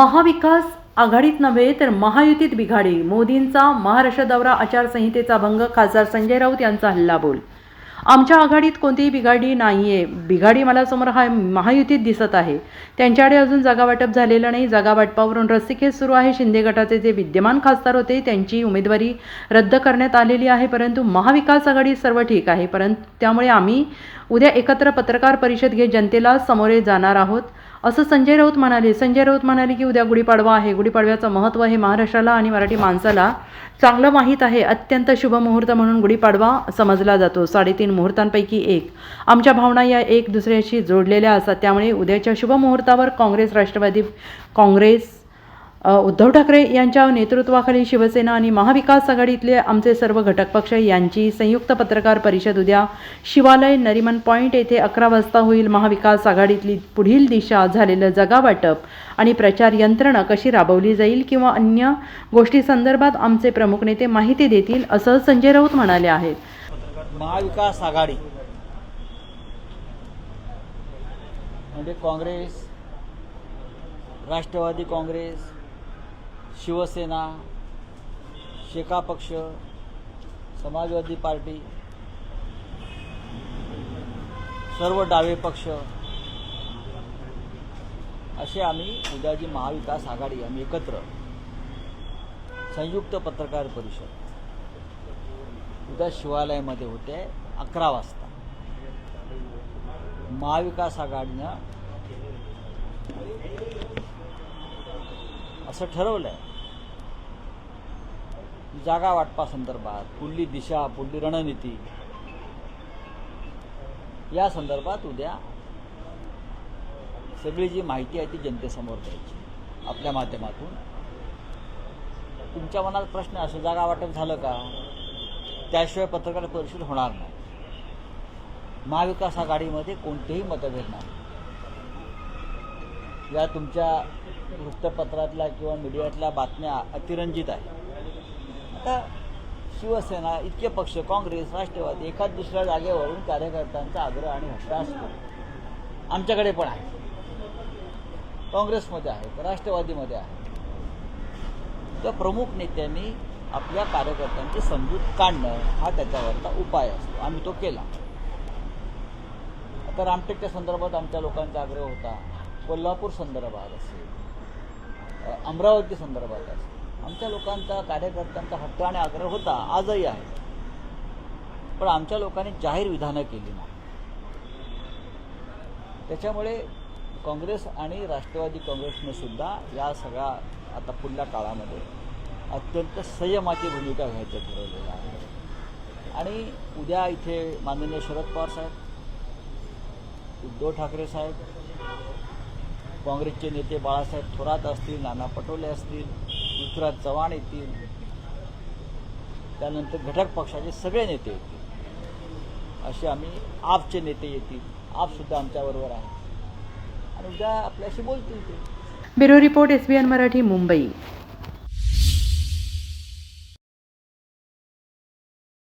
महाविकास आघाडीत नव्हे तर महायुतीत बिघाडी. मोदींचा महाराष्ट्र दौरा आचारसंहितेचा भंग खासदार संजय राऊत यांचा हल्लाबोल. आमच्या आघाडीत कोणतीही बिघाडी नाहीये. बिघाडी मला समोर हा महायुतीत दिसत आहे. त्यांच्याकडे अजून जागा वाटप झालेलं नाही. जागा वाटपावरून रस्सीखेच सुरू आहे. शिंदे गटाचे जे विद्यमान खासदार होते त्यांची उमेदवारी रद्द करण्यात आलेली आहे. परंतु महाविकास आघाडीत सर्व ठीक आहे. परंतु त्यामुळे आम्ही उद्या एकत्र पत्रकार परिषद घेत जनतेला समोरे जाणार आहोत. असं संजय राऊत म्हणाले. संजय राऊत म्हणाले की उद्या गुढीपाडवा आहे. गुढीपाडव्याचं महत्त्व हे महाराष्ट्राला आणि मराठी माणसाला. चांगलं माहीत आहे. अत्यंत शुभ मुहूर्त म्हणून गुढीपाडवा समजला जातो. साडेतीन मुहूर्तांपैकी एक. आमच्या भावना या एक दुसऱ्याशी जोडलेल्या असतात. त्यामुळे उद्याच्या शुभ मुहूर्तावर काँग्रेस राष्ट्रवादी काँग्रेस उद्धव ठाकरे यांच्या नेतृत्वाखाली शिवसेना आणि महाविकास आघाडीतले आमचे सर्व घटक पक्ष यांची संयुक्त पत्रकार परिषद उद्या शिवालय नरिमन पॉईंट येथे अकरा वाजता होईल. महाविकास आघाडीतली पुढील दिशा झालेलं जगावाटप आणि प्रचार यंत्रणा कशी राबवली जाईल किंवा अन्य गोष्टी संदर्भात आमचे प्रमुख नेते माहिती देतील असं संजय राऊत म्हणाले आहेत. महाविकास आघाडी म्हणजे काँग्रेस राष्ट्रवादी काँग्रेस शिवसेना शेका पक्ष समाजवादी पार्टी सर्व डावे पक्ष असे आम्ही उद्या जी महाविकास आघाडी आम्ही एकत्र संयुक्त पत्रकार परिषद उद्या शिवालयामध्ये होते अकरा वाजता. महाविकास आघाडीनं असं ठरवलंय. आहे जागा वाटपासंदर्भात पुढली दिशा पुढली रणनीती. या संदर्भात उद्या सगळी जी माहिती आहे ती जनतेसमोर द्यायची. आपल्या माध्यमातून. तुमच्या मनात प्रश्न असं जागा वाटप झालं का? त्याशिवाय पत्रकार परिषद होणार नाही. महाविकास आघाडीमध्ये कोणतेही मतभेद नाही. या तुमच्या वृत्तपत्रातल्या किंवा मीडियातल्या बातम्या अतिरंजित आहेत. आता शिवसेना इतके पक्ष काँग्रेस राष्ट्रवादी एखाद दुसऱ्या जागेवरून कार्यकर्त्यांचा आग्रह आणि हट्टा असतो. आमच्याकडे पण आहे. काँग्रेसमध्ये आहेत राष्ट्रवादीमध्ये आहे. तर प्रमुख नेत्यांनी आपल्या कार्यकर्त्यांची समजूत काढणं हा त्याच्यावरचा उपाय असतो. आम्ही तो केला. आता रामटेकच्या संदर्भात आमच्या लोकांचा आग्रह होता. कोल्हापूर संदर्भात असेल अमरावती संदर्भात असेल आमच्या लोकांचा कार्यकर्त्यांचा हट्ट आणि आग्रह होता आजही आहे. पण आमच्या लोकांनी जाहीर विधानं केली नाही. त्याच्यामुळे काँग्रेस आणि राष्ट्रवादी काँग्रेसने सुद्धा या सगळ्या आता पुढल्या काळामध्ये अत्यंत संयमाची भूमिका घ्यायचं ठरवलेलं आहे. आणि उद्या इथे माननीय शरद पवार साहेब उद्धव ठाकरे साहेब काँग्रेसचे नेते बाळासाहेब थोरात असतील नाना पटोले असतील पृथ्वीराज चव्हाण येतील त्यानंतर घटक पक्षाचे सगळे नेते येतील. असे आम्ही आपचे नेते येतील आपसुद्धा आमच्याबरोबर आहे आणि उद्या आपल्याशी बोलतील ते. Bureau report S Marathi Mumbai.